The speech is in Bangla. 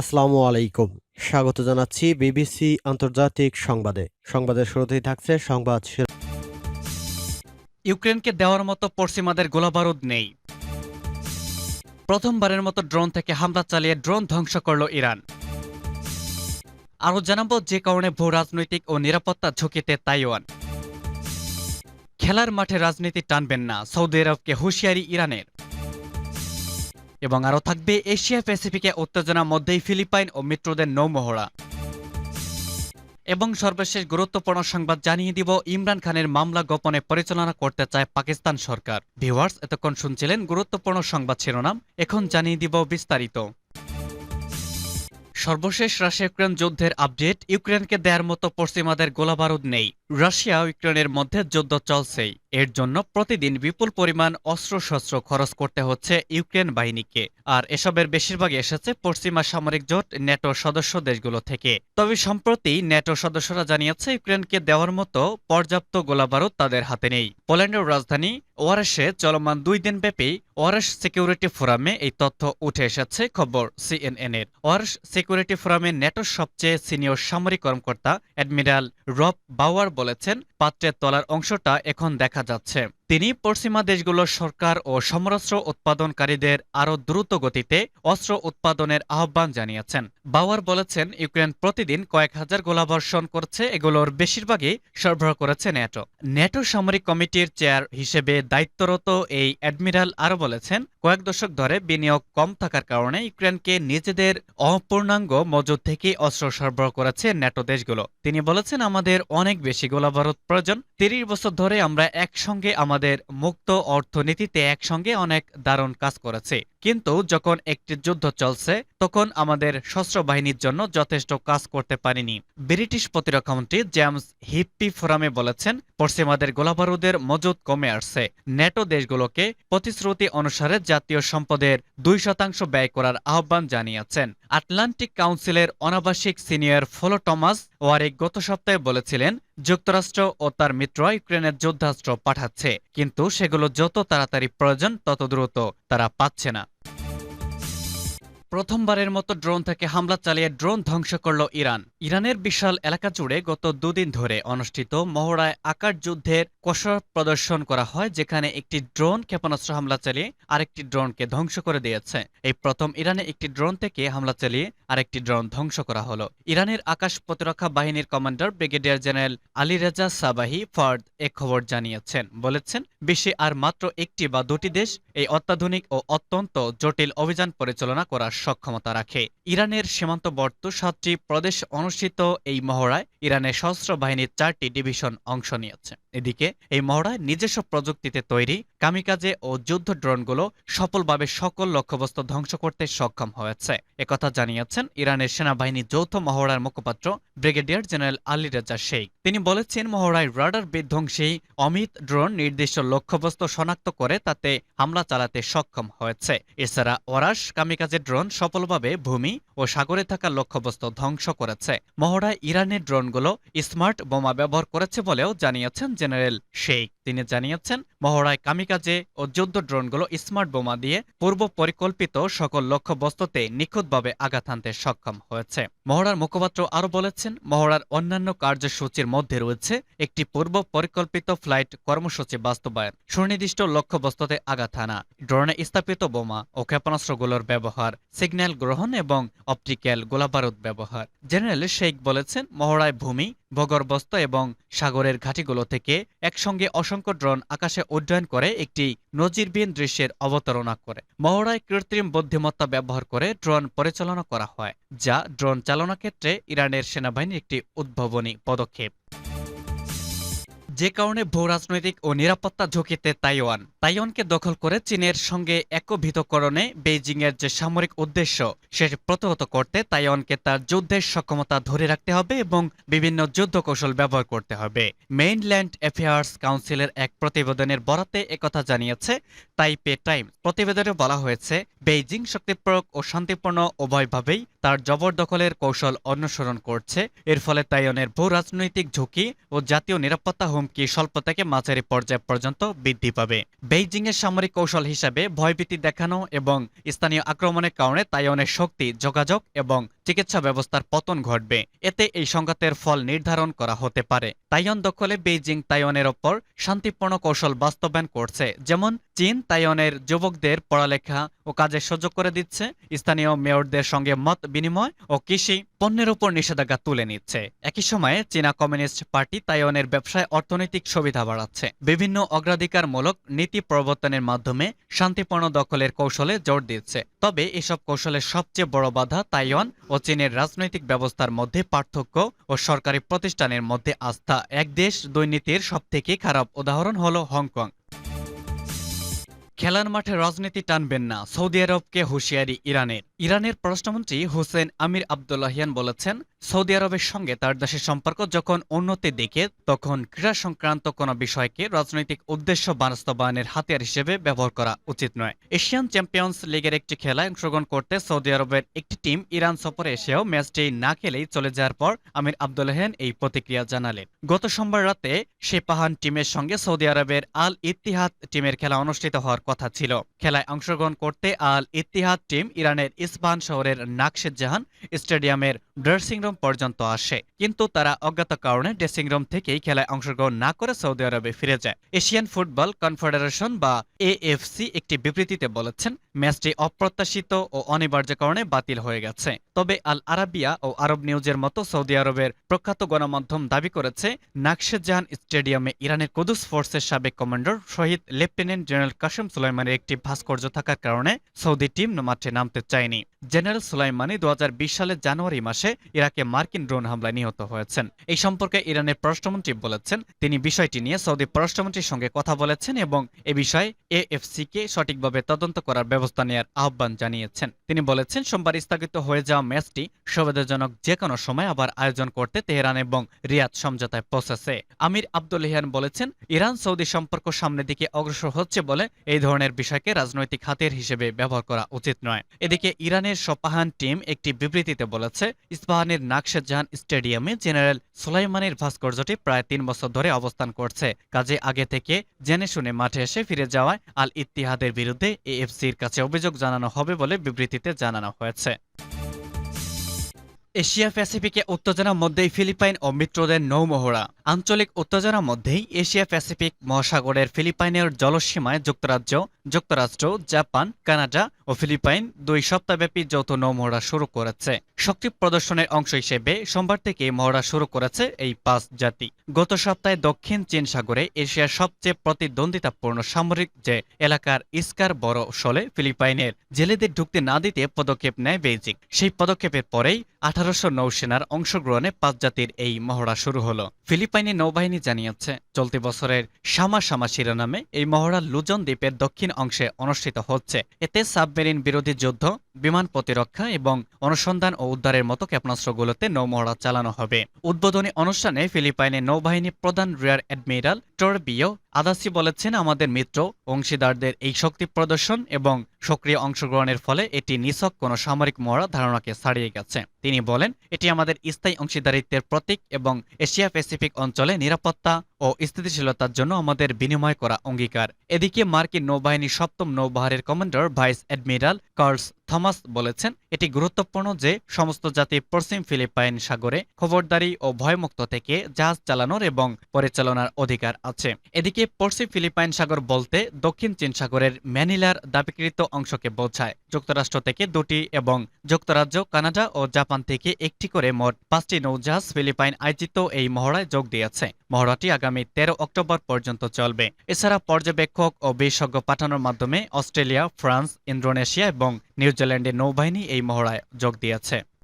আসসালামু আলাইকুম। স্বাগত জানাচ্ছি বিবিসি আন্তর্জাতিক সংবাদে। সংবাদের শুরুতেই থাকছে সংবাদ ইউক্রেনকে দেওয়ার মতো পশ্চিমাদের গোলাবারুদ নেই। প্রথমবারের মতো ড্রোন থেকে হামলা চালিয়ে ড্রোন ধ্বংস করল ইরান। আরও জানাব যে কারণে ভূ রাজনৈতিক ও নিরাপত্তা ঝুঁকিতে তাইওয়ান। খেলার মাঠে রাজনীতি টানবেন না, সৌদি আরবকে হুঁশিয়ারি ইরানের। এবং আরও থাকবে এশিয়া প্যাসিফিকে উত্তেজনার মধ্যেই ফিলিপাইন ও মিত্রদের নৌমহড়া। এবং সর্বশেষ গুরুত্বপূর্ণ সংবাদ জানিয়ে দিব, ইমরান খানের মামলা গোপনে পরিচালনা করতে চায় পাকিস্তান সরকার। ভিউয়ার্স, এতক্ষণ শুনছিলেন গুরুত্বপূর্ণ সংবাদ শিরোনাম, এখন জানিয়ে দিব বিস্তারিত। সর্বশেষ রাশিয়া ইউক্রেন যুদ্ধের আপডেট, ইউক্রেনকে দেয়ার মতো পশ্চিমাদের গোলাবারুদ নেই। রাশিয়া ইউক্রেনের মধ্যে যুদ্ধ চলছেই এর জন্য প্রতিদিন বিপুল পরিমাণ অস্ত্রশস্ত্র খরচ করতে হচ্ছে ইউক্রেন বাহিনীকে। আর এসবের বেশিরভাগই এসেছে পশ্চিমা সামরিক জোট ন্যাটো সদস্য দেশগুলো থেকে। তবে সম্প্রতি ন্যাটো সদস্যরা জানিয়েছে, ইউক্রেনকে দেওয়ার মতো পর্যাপ্ত গোলাবারুদ তাদের হাতে নেই। পোল্যান্ডের রাজধানী ওয়ারেসে চলমান দুই দিন ব্যাপী ওয়ারেস সিকিউরিটি ফোরামে এই তথ্য উঠে এসেছে খবর সিএনএন এর ওয়ারেস সিকিউরিটি ফোরামে ন্যাটোর সবচেয়ে সিনিয়র সামরিক কর্মকর্তা অ্যাডমিরাল রব বাওয়ার বলেছেন পাত্রের তলার অংশটা এখন দেখা যাচ্ছে। তিনি পশ্চিমা দেশগুলোর সরকার ও সমরাস্ত্র উৎপাদনকারীদের আরও দ্রুত গতিতে অস্ত্র উৎপাদনের আহ্বান জানিয়েছেন। বাওয়ার বলেছেন, ইউক্রেন প্রতিদিন কয়েক হাজার গোলাবর্ষণ করছে, এগুলোর বেশিরভাগই সরবরাহ করেছে ন্যাটো। ন্যাটো সামরিক কমিটির চেয়ার হিসেবে দায়িত্বরত এই অ্যাডমিরাল আরও বলেছেন, কয়েক দশক ধরে বিনিয়োগ কম থাকার কারণে ইউক্রেনকে নিজেদের অপূর্ণাঙ্গ মজুদ থেকে অস্ত্র সরবরাহ করেছে ন্যাটো দেশগুলো। তিনি বলেছেন, আমাদের অনেক বেশি গোলাবারুদ প্রয়োজন। তিরিশ বছর ধরে আমরা একসঙ্গে আমাদের মুক্ত অর্থনীতিতে একসঙ্গে অনেক দারুণ কাজ করেছে। কিন্তু যখন একটি যুদ্ধ চলছে, তখন আমাদের সশস্ত্র বাহিনীর জন্য যথেষ্ট কাজ করতে পারিনি। ব্রিটিশ প্রতিরক্ষামন্ত্রী জেমস হিপ্পি ফোরামে বলেছেন, পশ্চিমাদের গোলাবারুদের মজুদ কমে আসছে। ন্যাটো দেশগুলোকে প্রতিশ্রুতি অনুসারে জাতীয় সম্পদের দুই শতাংশ ব্যয় করার আহ্বান জানিয়েছেন। আটলান্টিক কাউন্সিলের অনাবাসিক সিনিয়র ফলো টমাস ওয়ারিক গত সপ্তাহে বলেছিলেন, যুক্তরাষ্ট্র ও তার মিত্র ইউক্রেনের যুদ্ধাস্ত্র পাঠাচ্ছে, কিন্তু সেগুলো যত তাড়াতাড়ি প্রয়োজন তত দ্রুত তারা পাচ্ছে না। প্রথমবারের মতো ড্রোন থেকে হামলা চালিয়ে ড্রোন ধ্বংস করল ইরান। ইরানের বিশাল এলাকা জুড়ে গত দুদিন ধরে অনুষ্ঠিত মহড়ায় আকার যুদ্ধের কসর প্রদর্শন করা হয়, যেখানে একটি ড্রোন ক্ষেপণাস্ত্র হামলা চালিয়ে আরেকটি ড্রোনকে ধ্বংস করে দিয়েছে। এই প্রথম ইরানে একটি ড্রোন থেকে হামলা চালিয়ে আরেকটি ড্রোন ধ্বংস করা হলো। ইরানের আকাশ প্রতিরক্ষা বাহিনীর commander brigadier general Ali Reza Sabahi Fard এ খবর জানিয়েছেন। বলেছেন, বিশ্বে আর মাত্র একটি বা দুটি দেশ এই অত্যাধুনিক ও অত্যন্ত জটিল অভিযান পরিচালনা করার সক্ষমতা রাখে। ইরানের সীমান্তবর্ত সাতটি প্রদেশ অনুষ্ঠিত এই মহড়ায় ইরানের সশস্ত্র বাহিনীর চারটি ডিভিশন অংশ নিয়েছে। এদিকে এই মহড়ায় নিজস্ব প্রযুক্তিতে তৈরি কামিকাজে ও যুদ্ধ ড্রোনগুলো সফলভাবে সকল লক্ষ্যবস্তু ধ্বংস করতে সক্ষম হয়েছে। একথা জানিয়েছেন ইরানের সেনাবাহিনী যৌথ মহড়ার মুখপাত্র brigadier general Ali Reza Sheikh. তিনি বলেছেন, মহড়ায় রাডার বিধ্বংসী অমিত ড্রোন নির্দিষ্ট লক্ষ্যবস্তু শনাক্ত করে তাতে হামলা চালাতে সক্ষম হয়েছে। এছাড়া ওরাস কামিকাজের ড্রোন সফলভাবে ভূমি ও সাগরে থাকা লক্ষ্যবস্তু ধ্বংস করেছে। মহড়ায় ইরানের ড্রোনগুলো স্মার্ট বোমা ব্যবহার করেছে বলেও জানিয়েছেন জেনারেল শেখ। তিনি জানিয়েছেন, মহড়ায় কামিকাজে ও যুদ্ধ ড্রোনগুলো স্মার্ট বোমা দিয়ে পূর্ব পরিকল্পিত সকল লক্ষ্যবস্তুতে নিখুঁতভাবে আঘাত হানতে সক্ষম হয়েছে। মহড়ার মুখপাত্র আরও বলেছেন, মহড়ার অন্যান্য কার্যসূচির মধ্যে রয়েছে একটি পূর্ব পরিকল্পিত ফ্লাইট কর্মসূচি বাস্তবায়ন, সুনির্দিষ্ট লক্ষ্যবস্তুতে আঘাত হানা, ড্রোনে স্থাপিত বোমা ও ক্ষেপণাস্ত্রগুলোর ব্যবহার, সিগন্যাল গ্রহণ এবং অপটিক্যাল গোলাবারুদ ব্যবহার। জেনারেল শেখ বলেছেন, মহড়ায় ভূমি, ভূগর্ভস্থ এবং সাগরের ঘাটিগুলো থেকে একসঙ্গে অসংখ্য ড্রোন আকাশে উড্ডয়ন করে একটি নজিরবিহীন দৃশ্যের অবতারণা করে। মহড়ায় কৃত্রিম বুদ্ধিমত্তা ব্যবহার করে ড্রোন পরিচালনা করা হয়, যা ড্রোন চালনা ক্ষেত্রে ইরানের সেনাবাহিনীর একটি উদ্ভাবনী পদক্ষেপ। যে কারণে ভূ রাজনৈতিক ও নিরাপত্তা ঝুঁকিতে তাইওয়ান। তাইওয়ানকে দখল করে চীনের সঙ্গে একভূতকরণে বেইজিংয়ের যে সামরিক উদ্দেশ্য, সেটি প্রতিহত করতে তাইওয়ানকে তার যুদ্ধের সক্ষমতা ধরে রাখতে হবে এবং বিভিন্ন যুদ্ধ কৌশল ব্যবহার করতে হবে। মেইনল্যান্ড অ্যাফেয়ার্স কাউন্সিলের এক প্রতিবেদনের বরাতে একথা জানিয়েছে তাইপে টাইম প্রতিবেদনে বলা হয়েছে, বেইজিং শক্তিপ্রয়োগ ও শান্তিপূর্ণ উভয়ভাবেই তার জবরদখলের কৌশল অনুসরণ করছে। এর ফলে তাইওয়ানের ভূ রাজনৈতিক ঝুঁকি ও জাতীয় নিরাপত্তা হুমকি স্বল্প থেকে মাঝারি পর্যায় পর্যন্ত বৃদ্ধি পাবে। বেইজিংয়ের সামরিক কৌশল হিসাবে ভয়ভীতি দেখানো এবং স্থানীয় আক্রমণের কারণে তাইওয়ানের শক্তি, যোগাযোগ এবং চিকিৎসা ব্যবস্থার পতন ঘটবে। এতে এই সংঘাতের ফল নির্ধারণ করা হতে পারে। তাইওয়ান দখলে বেইজিং তাইওয়ানের ওপর শান্তিপূর্ণ কৌশল বাস্তবায়ন করছে। যেমন, চীন তাইওয়ানের যুবকদের পড়ালেখা ও কাজে সুযোগ করে দিচ্ছে। স্থানীয় মেয়রদের সঙ্গে মত বিনিময় ও কৃষি পণ্যের উপর নিষেধাজ্ঞা তুলে নিচ্ছে। একই সময়ে চীনা কমিউনিস্ট পার্টি তাইওয়ানের ব্যবসায় অর্থনৈতিক সুবিধা বাড়াচ্ছে। বিভিন্ন অগ্রাধিকারমূলক নীতি প্রবর্তনের মাধ্যমে শান্তিপূর্ণ দখলের কৌশলে জোর দিচ্ছে। তবে এসব কৌশলের সবচেয়ে বড় বাধা তাইওয়ান ও চীনের রাজনৈতিক ব্যবস্থার মধ্যে পার্থক্য ও সরকারি প্রতিষ্ঠানের মধ্যে আস্থা এক দেশ, দুর্নীতির সব সবথেকে খারাপ উদাহরণ হল হংকং। খেলার মাঠে রাজনীতি টানবেন না, সৌদি আরবকে হুঁশিয়ারি ইরানের। ইরানের পররাষ্ট্রমন্ত্রী হুসেন আমির আবদুল্লাহিয়ান বলেছেন সৌদি আরবের সঙ্গে তার দেশের সম্পর্ক যখন উন্নতির দিকে তখন ক্রীড়া সংক্রান্ত কোনো বিষয়কে রাজনৈতিক উদ্দেশ্য বাস্তবায়নের হাতিয়ার হিসেবে ব্যবহার করা উচিত নয়। এশিয়ান চ্যাম্পিয়ন্স লিগের একটি খেলায় অংশগ্রহণ করতে সৌদি আরবের একটি টিম ইরান সফরে এসেও ম্যাচটি না খেলেই চলে যাওয়ার পর আমির আবদুল্লাহিয়ান এই প্রতিক্রিয়া জানালেন। গত সোমবার রাতে সেপাহান টিমের সঙ্গে সৌদি আরবের আল ইতিহাদ টিমের খেলা অনুষ্ঠিত হওয়ার কথা ছিল। খেলায় অংশগ্রহণ করতে আল ইতিহাদ টিম ইরানের ইসবাহান শহরের নাকশেদ জাহান স্টেডিয়ামের ড্রেসিং রুম পর্যন্ত আসে। কিন্তু তারা অজ্ঞাত কারণে ড্রেসিং রুম থেকেই খেলায় অংশগ্রহণ না করে সৌদি আরবে ফিরে যায়। এশিয়ান ফুটবল কনফেডারেশন বা এএফসি একটি বিবৃতিতে বলেছেন ম্যাচটি অপ্রত্যাশিত ও অনিবার্য কারণে বাতিল হয়ে গেছে। তবে আল আরাবিয়া ও আরব নিউজের মতো সৌদি আরবের প্রখ্যাত গণমাধ্যম দাবি করেছে নাকশেদ জাহান স্টেডিয়ামে ইরানের কুদুস ফোর্সের সাবেক কমান্ডার শহীদ লেফটেন্যান্ট জেনারেল কাসেম সুলাইমানের একটি ভাস্কর্য থাকার কারণে সৌদি টিম মাঠে নামতে চায়নি। জেনারেল সুলাইমানি দু হাজার বিশ সালের জানুয়ারি মাসে ইরাকে মার্কিন ড্রোন হামলায় নিহত হয়েছেন। এই সম্পর্কে ইরানের পররাষ্ট্রমন্ত্রী বলেছেন, তিনি বিষয়টি নিয়ে সৌদি পররাষ্ট্রমন্ত্রীর সঙ্গে কথা বলেছেন এবং এ বিষয়ে এএফসিকে সঠিকভাবে তদন্ত করার ব্যবস্থা নেওয়ার আহ্বান জানিয়েছেন। তিনি বলেছেন, সোমবার স্থগিত হয়ে যাওয়া ম্যাচটি সুবিধাজনক যে কোনো সময় আবার আয়োজন করতে তেহরান এবং রিয়াদ সমঝোতায় পৌঁছেছে। আমির আব্দুল বলেছেন, ইরান সৌদি সম্পর্ক সামনের দিকে অগ্রসর হচ্ছে বলে এই ধরনের বিষয়কে রাজনৈতিক হাতিয়ার হিসেবে ব্যবহার করা উচিত নয়। এদিকে ইরানের সপাহান টিম একটি বিবৃতিতে বলেছে, ইস্পাহানের নাকশেদ জাহান স্টেডিয়ামে জেনারেল সুলাইমানের ভাস্কর্যটি প্রায় তিন বছর ধরে অবস্থান করছে। কাজে আগে থেকে জেনে শুনে মাঠে এসে ফিরে যাওয়ায় আল ইত্তিহাদের বিরুদ্ধে এএফসির কাছে অভিযোগ জানানো হবে বলে বিবৃতিতে জানানো হয়েছে। এশিয়া প্যাসিফিকে উত্তেজনার মধ্যেই ফিলিপাইন ও মিত্রদের নৌমহড়া। আঞ্চলিক উত্তেজনার মধ্যেই এশিয়া প্যাসিফিক মহাসাগরের ফিলিপাইনের জলসীমায় যুক্তরাজ্য, যুক্তরাষ্ট্র, জাপান, কানাডা ও ফিলিপাইন দুই সপ্তাহব্যাপী যৌথ নৌমহড়া শুরু করেছে। শক্তি প্রদর্শনের অংশ হিসেবে সোমবার থেকে মহড়া শুরু করেছে এই পাঁচ জাতি। গত সপ্তাহে দক্ষিণ চীন সাগরে এশিয়ার সবচেয়ে প্রতিদ্বন্দ্বিতাপূর্ণ সামরিক যে এলাকার ইস্কার বড় সলে ফিলিপাইনের জেলেদের ঢুকতে না দিতে পদক্ষেপ নেয় বেইজিং। সেই পদক্ষেপের পরেই আঠারোশো নৌসেনার অংশগ্রহণে পাঁচ জাতির এই মহড়া শুরু হলো। ফিলিপাইনে নৌবাহিনী জানিয়েছে, চলতি বছরের সামা সামা শিরোনামে এই মহড়া লুজন দ্বীপের দক্ষিণ অংশে অনুষ্ঠিত হচ্ছে। এতে সাবমেরিন বিরোধী যুদ্ধ বিমান প্রতিরক্ষা এবং অনুসন্ধান ও উদ্ধারের মতো ক্ষেপণাস্ত্রগুলোতে নৌমহড়া চালানো হবে। উদ্বোধনী অনুষ্ঠানে ফিলিপাইনের নৌবাহিনী প্রধান রিয়ার অ্যাডমিরাল টরবিও আদাসি বলেছেন, আমাদের মিত্র, অংশীদারদের এই শক্তি প্রদর্শন এবং সক্রিয় অংশগ্রহণের ফলে এটি নিছক কোনো সামরিক মহড়া ধারণাকে ছাড়িয়ে গেছে। তিনি বলেন, এটি আমাদের স্থায়ী অংশীদারিত্বের প্রতীক এবং এশিয়া প্যাসিফিক অঞ্চলে নিরাপত্তা ও স্থিতিশীলতার জন্য আমাদের বিনিময় করা অঙ্গীকার। এদিকে মার্কিন নৌবাহিনীর সপ্তম নৌবাহারের commander vice admiral Karl Thomas বলেছেন, এটি গুরুত্বপূর্ণ যে সমস্ত জাতি পশ্চিম ফিলিপাইন সাগরে খবরদারি ও ভয়মুক্ত থেকে জাহাজ চালানোর এবং পরিচালনার অধিকার আছে। এদিকে পশ্চিম ফিলিপাইন সাগর বলতে দক্ষিণ চীন সাগরের ম্যানিলার দাবিকৃত অংশকে বোঝায়। যুক্তরাষ্ট্র থেকে দুটি এবং যুক্তরাজ্য, কানাডা ও জাপান থেকে একটি করে মোট পাঁচটি নৌজাহাজ ফিলিপাইন আয়োজিত এই মহড়ায় যোগ দিয়েছে। মহড়াটি আগামী তেরো অক্টোবর পর্যন্ত চলবে। এছাড়া পর্যবেক্ষক ও বিশেষজ্ঞ পাঠানোর মাধ্যমে অস্ট্রেলিয়া, ফ্রান্স, ইন্দোনেশিয়া এবং নিউজিল্যান্ডের নৌবাহিনী এই মহড়ায় যোগ দিয়েছে।